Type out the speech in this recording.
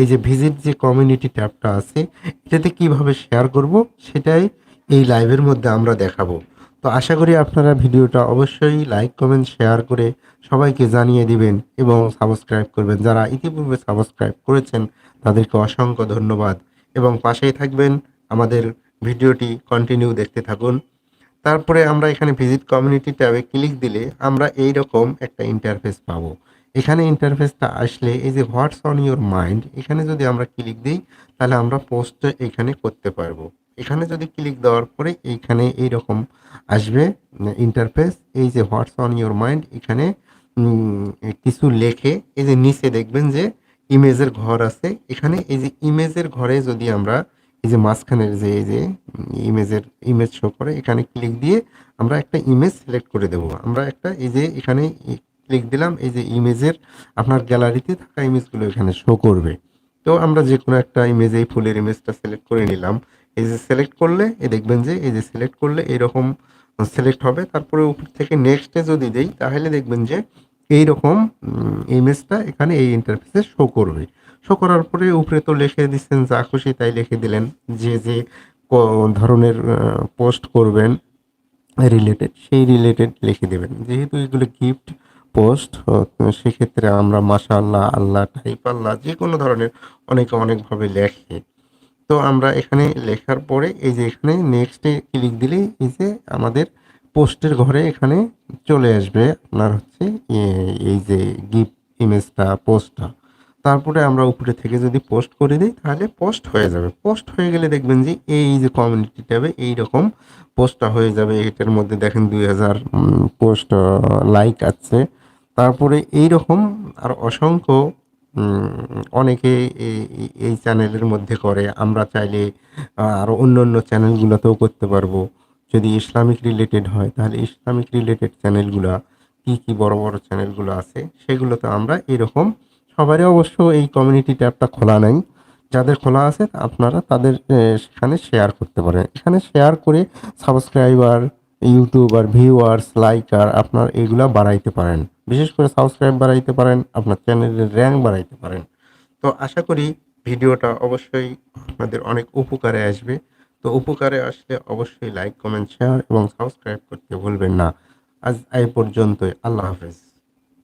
এই যে ভিজিট যে কমিউনিটি ট্যাবটা আছে, এটাতে কীভাবে শেয়ার করব সেটাই এই লাইভের মধ্যে আমরা দেখাবো। তো আশা করি আপনারা ভিডিওটা অবশ্যই লাইক কমেন্ট শেয়ার করে সবাইকে জানিয়ে দিবেন এবং সাবস্ক্রাইব করবেন। যারা ইতিপূর্বে সাবস্ক্রাইব করেছেন, তাদেরকে অসংখ্য ধন্যবাদ। এবং পাশেই থাকবেন, আমাদের ভিডিওটি কন্টিনিউ দেখতে থাকুন। তারপরে আমরা এখানে ভিজিট কমিউনিটি ট্যাবে ক্লিক দিলে আমরা এই রকম একটা ইন্টারফেস পাবো। এখানে ইন্টারফেসটা আসলে এই যে হোয়াটস অন ইউর মাইন্ড এখানে যদি আমরা ক্লিক দিই, তাহলে আমরা পোস্ট এখানে করতে পারব। এখানে যদি ক্লিক দেওয়ার পরে এইখানে এইরকম আসবে ইন্টারফেস এই যে হোয়াটস অন ইউর মাইন্ড এখানে কিছু লেখে, এই যে নিচে দেখবেন যে ইমেজের ঘর আছে। এখানে এই যে ইমেজের ঘরে যদি আমরা এই যে মাঝখানের যে, এই যে ইমেজের ইমেজ শো করে, এখানে ক্লিক দিয়ে আমরা একটা ইমেজ সিলেক্ট করে দেব। আমরা একটা এই যে এখানে ক্লিক দিলাম, এই যে ইমেজের আপনার গ্যালারিতে থাকা ইমেজগুলো এখানে শো করবে। তো আমরা যে কোনো একটা ইমেজ এই ফুলের ইমেজটা সিলেক্ট করে নিলাম। এই যে সিলেক্ট করলে এ দেখবেন যে, এই যে সিলেক্ট করলে এরকম সিলেক্ট হবে। তারপরে উপর থেকে নেক্সটে যদি দেই, তাহলে দেখবেন যে এই রকম ইমেজটা এখানে এই ইন্টারফেসে শো করবে। শো করার পরে উপরে তো লিখে দিচ্ছেন, যা খুশি তাই লিখে দিলেন। যে যে ধরনের পোস্ট করবেন রিলেটেড সেই রিলেটেড লিখে দেবেন। যেহেতু এগুলো গিফট পোস্ট সেক্ষেত্রে আমরা মাশা আল্লাহ আল্লাহ টাইপ আল্লাহ যে কোনো ধরনের অনেকে অনেকভাবে লেখে। তো আমরা এখানে লেখার পরে এই যে এখানে নেক্সটে ক্লিক দিলেই এই যে আমাদের পোস্টের ঘরে এখানে চলে আসবে আপনার হচ্ছে এই যে গিফট ইমেজটা পোস্টটা তারপরে আমরা উপরে থেকে যদি পোস্ট করে দিই, তাহলে পোস্ট হয়ে যাবে। পোস্ট হয়ে গেলে দেখবেন যে এই যে কমিউনিটি ট্যাবে এইরকম পোস্টটা হয়ে যাবে। এটার মধ্যে দেখেন দুই হাজার পোস্ট লাইক আছে। তারপরে এই রকম আর অসংখ্য অনেকে এই- চ্যানেলের মধ্যে করে। আমরা চাইলে আরও অন্য অন্য চ্যানেলগুলোতেও করতে পারব। যদি ইসলামিক রিলেটেড হয়, তাহলে ইসলামিক রিলেটেড চ্যানেলগুলো, কি কি বড় বড় চ্যানেলগুলো আছে, সেগুলোতে আমরা এরকম সবারই অবশ্য এই কমিউনিটি ট্যাবটা খোলা নাই। যাদের খোলা আছে, আপনারা তাদের সেখানে শেয়ার করতে পারেন। এখানে শেয়ার করে সাবস্ক্রাইবার ইউটিউবার ভিউয়ার্স লাইকার আপনার এগুলা বাড়াইতে পারেন। বিশেষ করে সাবস্ক্রাইব বাড়াইতে পারেন, আপনার চ্যানেলের র্যাঙ্ক বাড়াইতে পারেন। তো আশা করি ভিডিওটা অবশ্যই আপনাদের অনেক উপকারে আসবে। তো উপকারে আসলে অবশ্যই লাইক, কমেন্ট, শেয়ার এবং সাবস্ক্রাইব করতে ভুলবেন না। আজ এই পর্যন্তই, আল্লাহ হাফেজ।